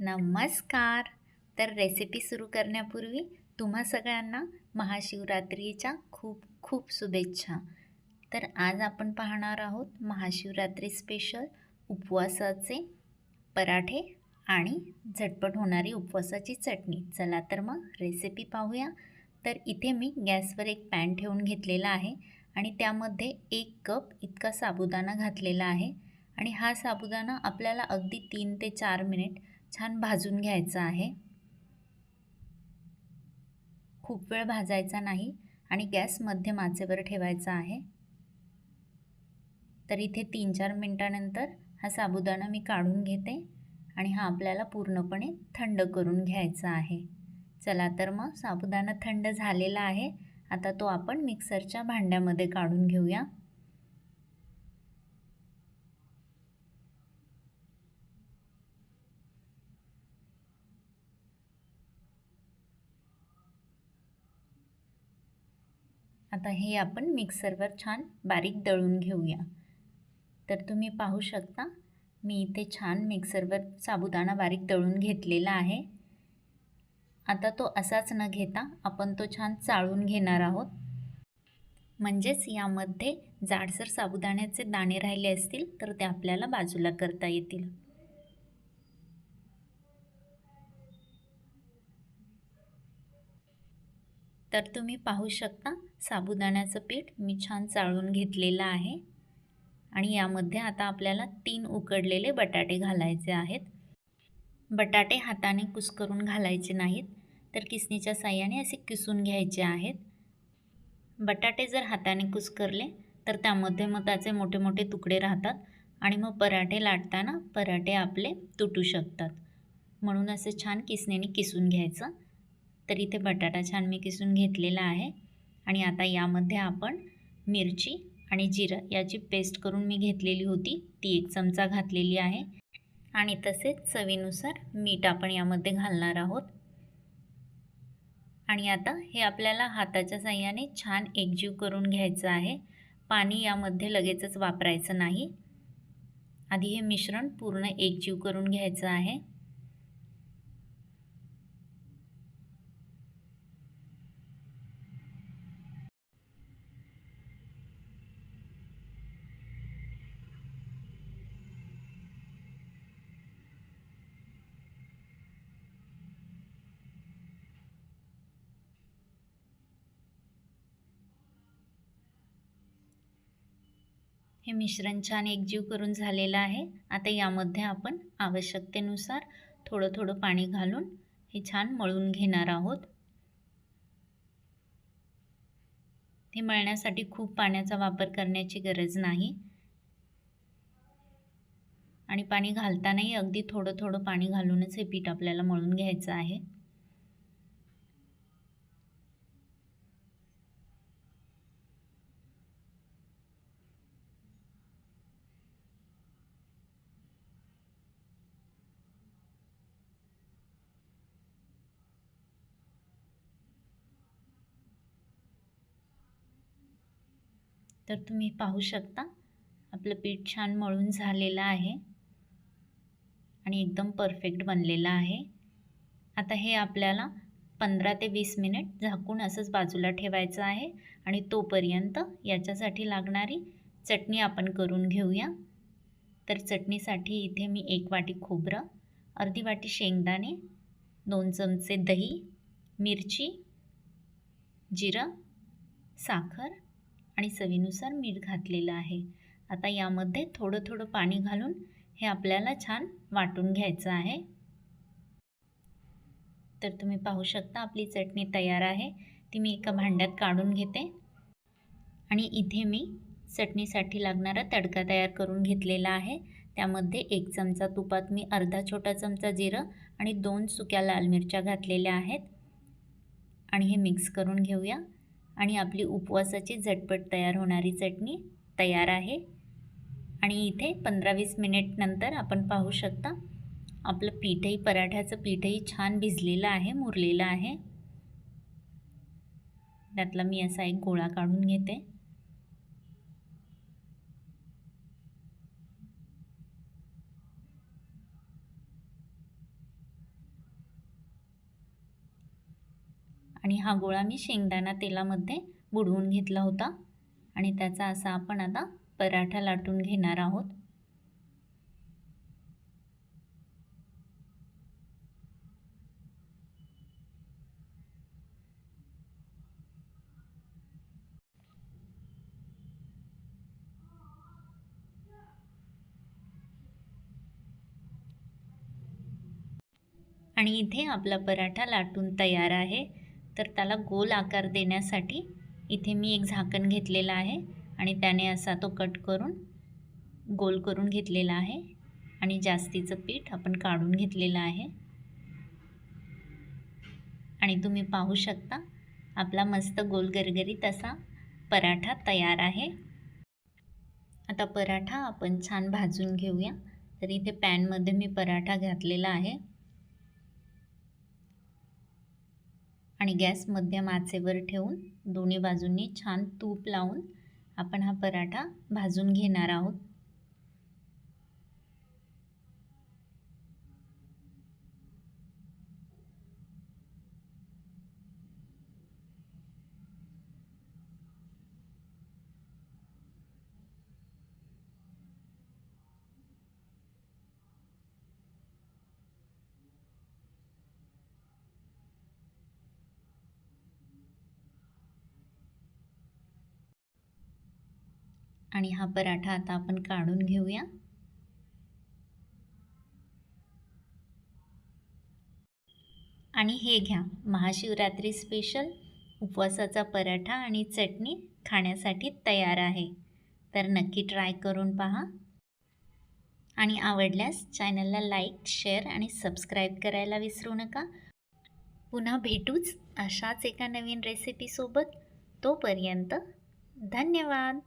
नमस्कार. तर रेसिपी सुरू करण्यापूर्वी तुम्हा सगळ्यांना महाशिवरात्रीच्या खूप खूप शुभेच्छा. तर आज आपण पाहणार आहोत महाशिवरात्री स्पेशल उपवासाचे पराठे आणि झटपट होणारी उपवासाची चटणी. चला तर मग रेसिपी पाहूया. तर इथे मी गॅसवर एक पॅन ठेवून घेतलेला आहे आणि त्यामध्ये एक कप इतका साबुदाणा घातलेला आहे. आणि हा साबुदाणा आपल्याला अगदी तीन ते चार मिनिट छान भाजून घ्यायचं आहे. खूप वेळ भाजायचा नाही आणि गॅस मध्यम आचेवर ठेवायचा आहे. तर इथे तीन चार मिनटानंतर हा साबुदाणा मी काढून घेते आणि हा आपल्याला पूर्णपणे थंड करून घ्यायचा आहे. चला तर मग साबुदाणा थंड झालेला आहे. आता तो आपण मिक्सरच्या भांड्यामध्ये काढून घेऊया. आता हे आपण मिक्सरवर छान बारीक दळून घेऊया. तर तुम्ही पाहू शकता मी इथे छान मिक्सरवर साबुदाणा बारीक दळून घेतलेला आहे. आता तो असाच न घेता आपण तो छान चाळून घेणार आहोत. म्हणजेच यामध्ये जाडसर साबुदाण्याचे दाणे राहिले असतील तर ते आपल्याला बाजूला करता येतील. तर तुम्ही पाहू शकता साबुदाण्याचं पीठ मी छान चाळून घेतलेलं आहे. आणि यामध्ये आता आपल्याला तीन उकडलेले बटाटे घालायचे आहेत. बटाटे हाताने कुस्करून घालायचे नाहीत तर किसणीच्या साह्याने असे किसून घ्यायचे आहेत. बटाटे जर हाताने कुस्करले तर त्यामध्ये मग त्याचे मोठे मोठे तुकडे राहतात आणि मग पराठे लाटताना पराठे आपले तुटू शकतात. म्हणून असे छान किसणीने किसून घ्यायचं. तर इथे बटाटा छान मी किसून घेतलेला आहे. आणि आता यामध्ये आपण मिरची आणि जिरं याची पेस्ट करून मी घेतलेली होती. ती एक चमचा घातलेली आहे. आणि तसेच चवीनुसार मीठ आपण यामध्ये घालणार आहोत. आणि आता हे आपल्याला हाताच्या साह्याने छान एकजीव करून घ्यायचं आहे. पाणी यामध्ये लगेचच वापरायचं नाही. आधी हे मिश्रण पूर्ण एकजीव करून घ्यायचं आहे. हे मिश्रण छान एकजीव करून झालेलं आहे. आता यामध्ये आपण आवश्यकतेनुसार थोडं थोडं पाणी घालून हे छान मळून घेणार आहोत. हे मळण्यासाठी खूप पाण्याचा वापर करण्याची गरज नाही. आणि पाणी घालतानाही अगदी थोडं थोडं पाणी घालूनच हे पीठ आपल्याला मळून घ्यायचं आहे. तर तुम्ही पाहू शकता. आपलं पीठ छान मळून झालेलं आहे. आणि एकदम परफेक्ट बनलेलं आहे. आता हे आपल्याला पंधरा ते वीस मिनिट झाकून असंच बाजूला ठेवायचं आहे. आणि तोपर्यंत याच्यासाठी लागणारी चटणी आपण करून घेऊया. तर चटणीसाठी इथे मी एक वाटी खोबरं अर्धी वाटी शेंगदाणे दोन चमचे दही मिरची जिरं साखर आणि चवीनुसार मीठ घातलेलं आहे. आता यामध्ये थोडं थोडं पाणी घालून हे आपल्याला छान वाटून घ्यायचं आहे. तर तुम्ही पाहू शकता आपली चटणी तयार आहे. ती मी एका भांड्यात काढून घेते. आणि इथे मी चटणीसाठी लागणारा तडका तयार करून घेतलेला आहे. त्यामध्ये एक चमचा तुपात मी अर्धा छोटा चमचा जिरं आणि दोन सुक्या लाल मिरच्या घातलेल्या आहेत. आणि हे मिक्स करून घेऊया. आणि आपली उपवासाची झटपट तयार होणारी चटणी तयार आहे. आणि इथे पंधरा वीस मिनिट नंतर आपण पाहू शकता आपलं पीठही पराठ्याचं पीठही छान भिजलेलं आहे मुरलेलं आहे. त्यातला मी असा एक गोळा काढून घेते. आणि हा गोळा मी शेंगदाणा तेलामध्ये बुडवून घेतला होता. आणि त्याचा असा आपण आता पराठा लाटून घेणार आहोत. आणि इथे आपला पराठा लाटून तयार आहे. तर त्याला गोल आकार देण्यासाठी इथे मी एक झाकण घेतलेलं आहे आणि त्याने असा तो कट करून गोल करून घेतलेला आहे आणि जास्तीचं पीठ आपण काढून घेतलेलं आहे. आणि तुम्ही पाहू शकता आपला मस्त गोल गरगरीत असा पराठा तयार आहे. आता पराठा आपण छान भाजून घेऊया. तर इथे पॅनमध्ये मी पराठा घातलेला आहे. आणि गॅस मध्यम आचेवर ठेवून दोन्ही बाजूंनी छान तूप लावून आपण हा पराठा भाजून घेणार आहोत. आणि हा पराठा आता आपण काढून घेऊया. आणि हे घ्या महाशिवरात्री स्पेशल उपवासाचा पराठा आणि चटणी खाण्यासाठी तयार आहे. तर नक्की ट्राय करून पहा. आणि आवडल्यास चॅनलला लाईक शेअर आणि सबस्क्राईब करायला विसरू नका. पुन्हा भेटूच अशाच एका नवीन रेसिपीसोबत तोपर्यंत धन्यवाद!